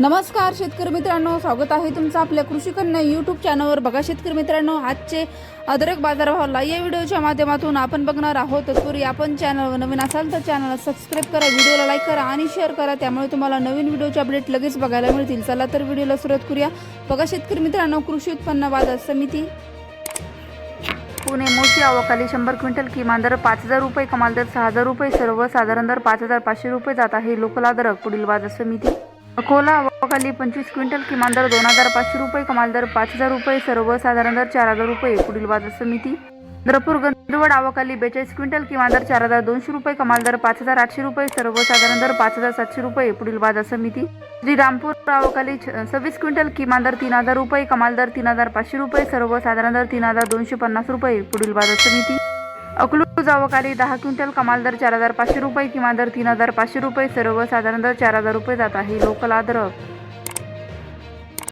नमस्कार शेतकरी मित्रांनो. स्वागत आहे तुमचं आपल्या कृषी कन्या यूट्यूब चॅनलवर बघा शेतकरी मित्रांनो आजचे अदरक बाजारभावाला या व्हिडिओच्या माध्यमातून आपण बघणार आहोत. तत्पूर्वी आपण चॅनलवर नवीन असाल तर चॅनलला सबस्क्राईब करा व्हिडिओला लाईक करा आणि शेअर करा. त्यामुळे तुम्हाला नवीन व्हिडिओचे अपडेट लगेच बघायला मिळतील. चला तर व्हिडिओला सुरुवात करूया. बघा शेतकरी मित्रांनो कृषी उत्पन्न बाजार समिती. पुणे मोठी अवकाली शंभर क्विंटल किमान दर पाच हजार रुपये कमाल दर सहा हजार रुपये सर्वसाधारण दर पाच हजार पाचशे रुपये जात आहे. लोकल अदरक पुढील बाजार समिती. अकोला अवकाली पंचवीस क्विंटल किमान दर दोन हजार पाचशे रुपये कमाल दर पाच हजार रुपये सर्वसाधारण दर चार हजार रुपये पुढील बाजार समिती. चंद्रपूर गंधवड अवकाली बेचाळीस क्विंटल किमान दर चार हजार दोनशे रुपये कमाल दर पाच हजार आठशे रुपये सर्वसाधारण दर पाच हजार सातशे रुपये पुढील बाजार समिती. श्रीरामपूर अवकाली सव्वीस क्विंटल किमान दर तीन हजार रुपये कमाल दर तीन हजार पाचशे रुपये सर्वसाधारण दर तीन हजार दोनशे पन्नास रुपये पुढील बाजार समिती. अकलूज अवकाली दहा क्विंटल कमाल दर चार हजार पाचशे रुपये किमान दर तीन हजार पाचशे रुपये सर्वसाधारण दर चार हजार रुपये जात आहे. लोकल अद्रक